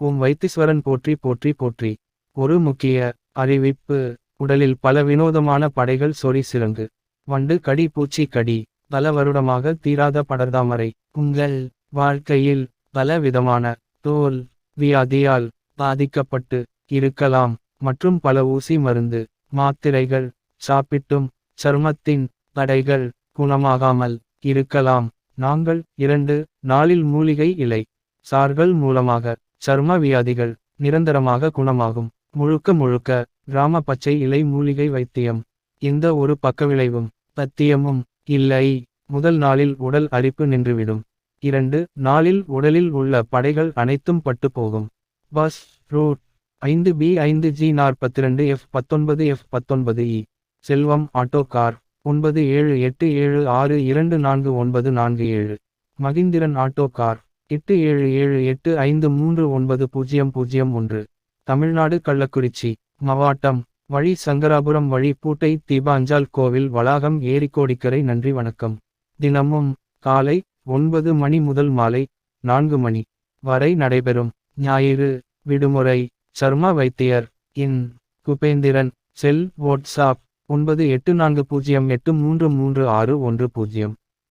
ஓம் வைத்தீஸ்வரன் போற்றி போற்றி போற்றி. ஒரு முக்கிய அறிவிப்பு. உடலில் பல வினோதமான படைகள் சொறி சிறங்கு. வண்டு கடி பூச்சி கடி. பல வருடமாக தீராத படர்தாமரை. உங்கள் வாழ்க்கையில் பல விதமான தோல் வியாதியால் பாதிக்கப்பட்டு இருக்கலாம். மற்றும் பல ஊசி மருந்து மாத்திரைகள் சாப்பிட்டும் சருமத்தின் தடைகள் குணமாகாமல் இருக்கலாம். நாங்கள் இரண்டு நாளில் மூலிகை இலை சார்கள் மூலமாக சர்ம வியாதிகள் நிரந்தரமாக குணமாகும். முழுக்க முழுக்க கிராம பச்சை இலை மூலிகை வைத்தியம். எந்த ஒரு பக்கவிளைவும் பத்தியமும் இல்லை. முதல் நாளில் உடல் அரிப்பு நின்றுவிடும். இரண்டு நாளில் உடலில் உள்ள படைகள் அனைத்தும் பட்டு போகும் பஸ் ரூட் ஐந்து பி ஐந்து ஜி நாற்பத்தி ரெண்டு எஃப் பத்தொன்பது எஃப் பத்தொன்பது இ. செல்வம் ஆட்டோ கார் ஒன்பது ஏழு எட்டு ஏழு ஆறு இரண்டு நான்கு ஒன்பது நான்கு ஏழு. மகிந்திரன் ஆட்டோ கார் எட்டு ஏழு ஏழு எட்டு ஐந்து மூன்று ஒன்பது பூஜ்ஜியம் பூஜ்ஜியம் ஒன்று. தமிழ்நாடு கள்ளக்குறிச்சி மாவட்டம் வழி சங்கராபுரம் வழி பூட்டை தீபாஞ்சால் கோவில் வளாகம் ஏரிக்கோடிக்கரை நன்றி வணக்கம். தினமும் காலை ஒன்பது மணி முதல் மாலை நான்கு மணி வரை நடைபெறும் ஞாயிறு விடுமுறை. சர்மா வைத்தியர் இன் குபேந்திரன் செல் வாட்ஸ்அப் ஒன்பது எட்டு நான்கு பூஜ்ஜியம் எட்டு மூன்று மூன்று ஆறு ஒன்று பூஜ்ஜியம்.